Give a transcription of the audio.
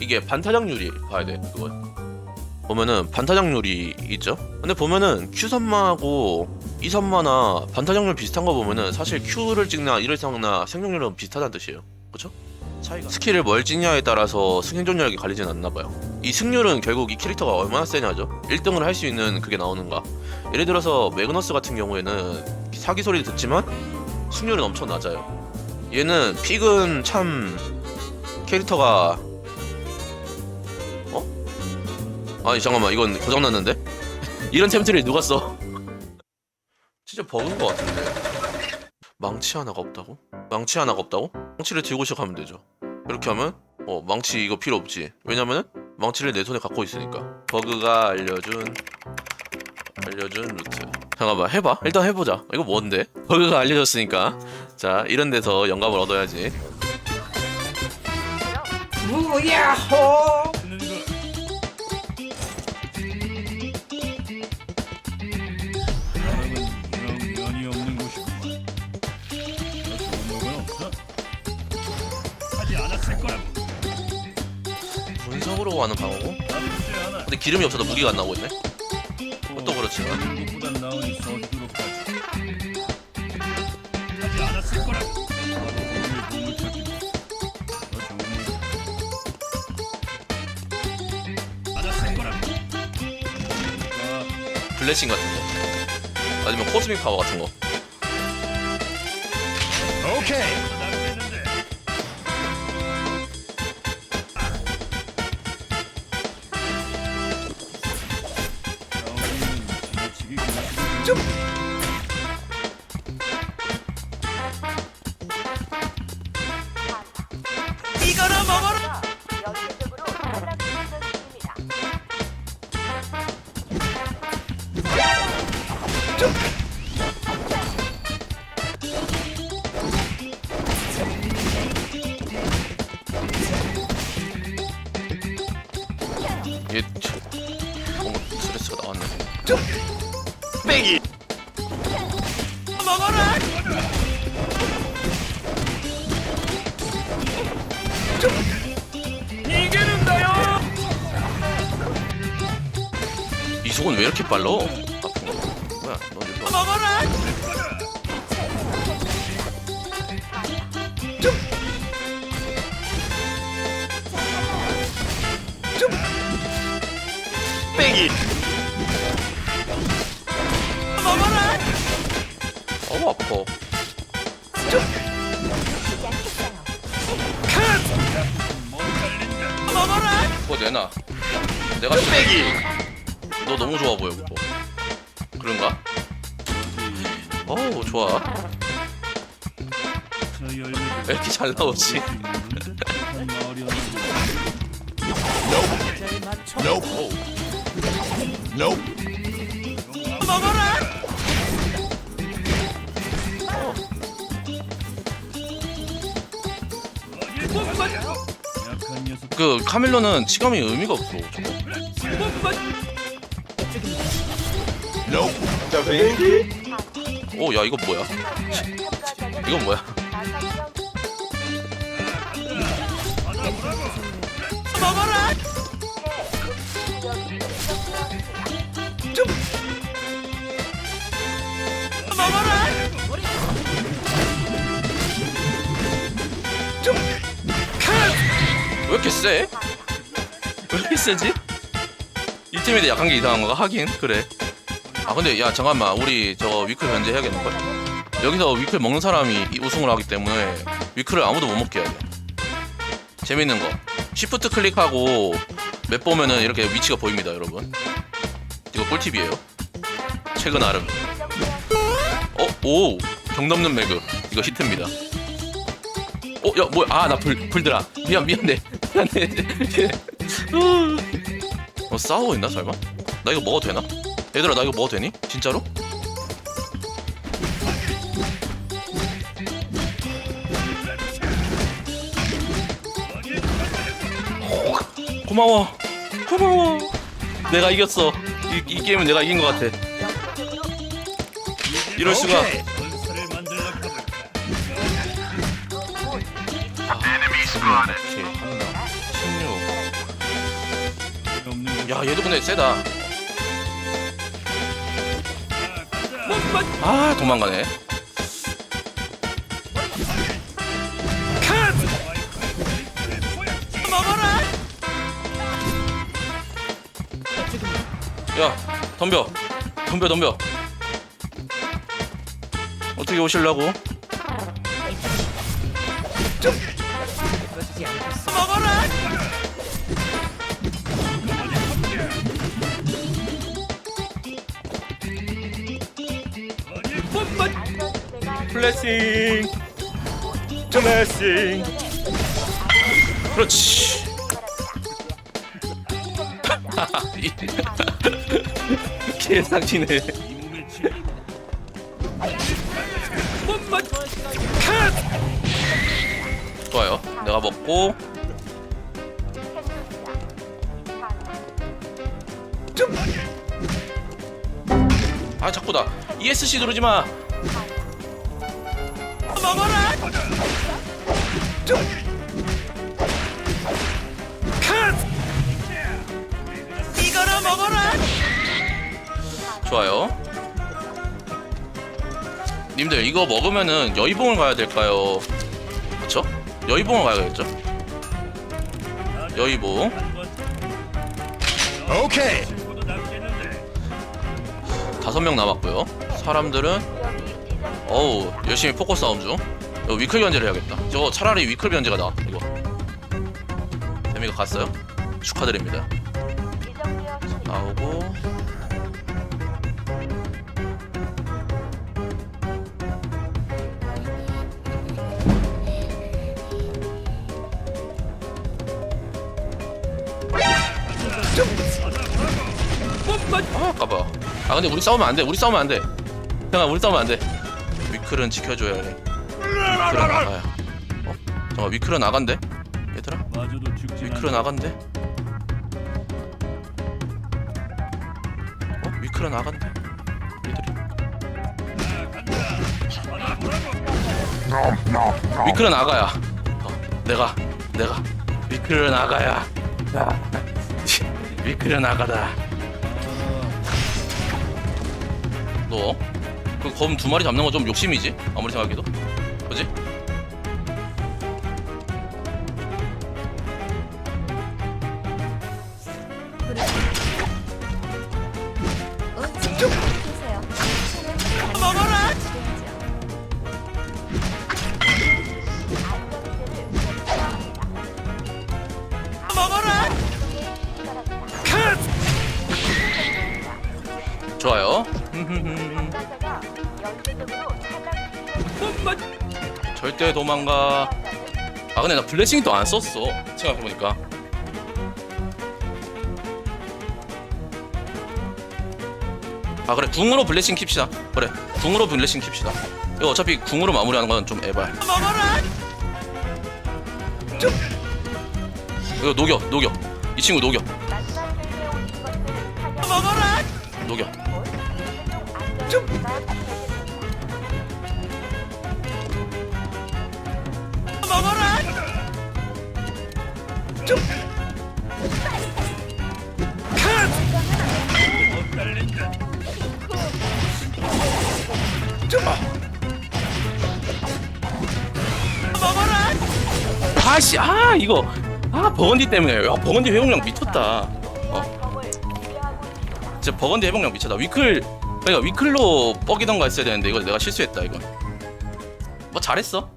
이게 반타작률이 봐야 돼 그건 보면은 반타작률이 있죠 근데 보면은 Q 선마하고 E 선마나 반타작률 비슷한 거 보면은 사실 Q를 찍나 E를 찍나 생존율은 비슷하다는 뜻이에요 그쵸? 차이가 스킬을 뭘 찍냐에 따라서 생존력이 갈리진 않나 봐요. 이 승률은 결국 이 캐릭터가 얼마나 세냐죠. 1등을 할 수 있는 그게 나오는가. 예를 들어서 매그너스 같은 경우에는 사기 소리 듣지만 승률은 엄청 낮아요. 얘는 픽은 참 캐릭터가 아니 잠깐만 이건 고장 났는데? 이런 템트를 누가 써? 진짜 버그인 것 같은데. 망치 하나가 없다고? 망치 하나가 없다고? 망치를 들고 시작하면 되죠. 이렇게 하면 어 망치 이거 필요 없지. 왜냐면은 망치를 내 손에 갖고 있으니까. 버그가 알려준 알려준 루트. 잠깐만 해봐. 일단 해보자. 이거 뭔데? 버그가 알려줬으니까. 자 이런 데서 영감을 얻어야지. 무야호 분석으로 가는 방어고. 근데 기름이 없어서 무기가 안 나오고 있네. 또 그렇지. 블레싱 같은 거. 아니면 코스믹 파워 같은 거. 오케이. 얘 참, 뭔가 스트레스가 나왔네. 빼기 먹어라 이기는다요 이속은 왜 이렇게 빨라? 거. 뭐야? 너 와. 먹어라 어우 아파. 먹어라 그거 내놔. 내가 빼기 너 너무 좋아 보여 그거. 그런가? 어우 좋아. 왜 이렇게 잘 나오지? 한 마을 그 카밀로는 치감이 의미가 없어. 저거. 오, 야 이거 뭐야? 이건 뭐야? 세? 왜 이렇게 세지? 이 팀에 대해 약한 게 이상한 거가 하긴 그래. 아 근데 야 잠깐만 우리 저 위클 변제 해야겠는 걸? 여기서 위클 먹는 사람이 이 우승을 하기 때문에 위클을 아무도 못 먹게 해야 돼. 재밌는 거. 시프트 클릭하고 맵 보면은 이렇게 위치가 보입니다, 여러분. 이거 꿀팁이에요. 최근 아름. 어, 오, 경넘는 매그. 이거 히트입니다. 어, 야, 뭐야? 아, 나 불, 불들아. 미안, 미안해. 미안해. 어, 싸우고 있나, 설마? 나 이거 먹어도 되나? 얘들아, 나 이거 먹어도 되니? 진짜로? 고마워. 고마워. 내가 이겼어. 이, 이 게임은 내가 이긴 것 같아. 이럴 수가. 오케이, 하나, 16. 야 얘도 근데 세다. 아 도망가네. 야 덤벼 덤벼 덤벼 어떻게 오실라고 먹 어라. 못 맞. 안전지대가 플래싱 플래싱 그렇지 개상치네. 좋아요 내가 먹고 아 자꾸 나 ESC 누르지 마 먹어라. 이거나 먹어라. 좋아요 님들 이거 먹으면은 여의봉을 가야 될까요 그쵸? 여의봉을 가야겠죠? 여의봉. 오케이. 다섯 명 남았고요. 사람들은 어우 열심히 포커 싸움 중. 이거 위클 견제를 해야겠다. 저거 차라리 위클 견제가 나아 이거. 재미가 갔어요? 축하드립니다 못 맞. 아아 근데 우리 싸우면 안 돼. 우리 싸우면 안 돼. 형아 우리 싸우면 안 돼. 위클은 지켜줘야 해. 위클은 나가야. 어? 잠깐 위클은 나간대? 얘들아? 위클은 나간대? 어? 위클은 나간대? 얘들이 위클은 나가야. 어, 내가 내가. 위클은 나가야. 야, 위클은 나가다 너? 그 검 두 마리 잡는 거 좀 욕심이지? 아무리 생각해도 그지? 먹어라. 좋아요 못 맞. 절대 도망가. 아 근데 나 블레싱도 안 썼어. 생각해 보니까. 아 그래. 궁으로 블레싱 킵시다. 그래. 궁으로 블레싱 킵시다. 이거 어차피 궁으로 마무리하는 건좀 먹어라. 이거 녹여 녹여. 이 친구 녹여 먹어라. 녹여 먹어라. 먹어라. 아씨 아 이거. 아 버건디 때문에. 야 버건디 회복량 미쳤다. 어. 진짜 버건디 회복량 미쳤다. 위클 그러니까 위클로 뻑이던가 했어야 되는데 이거 내가 실수했다 이건. 뭐 잘했어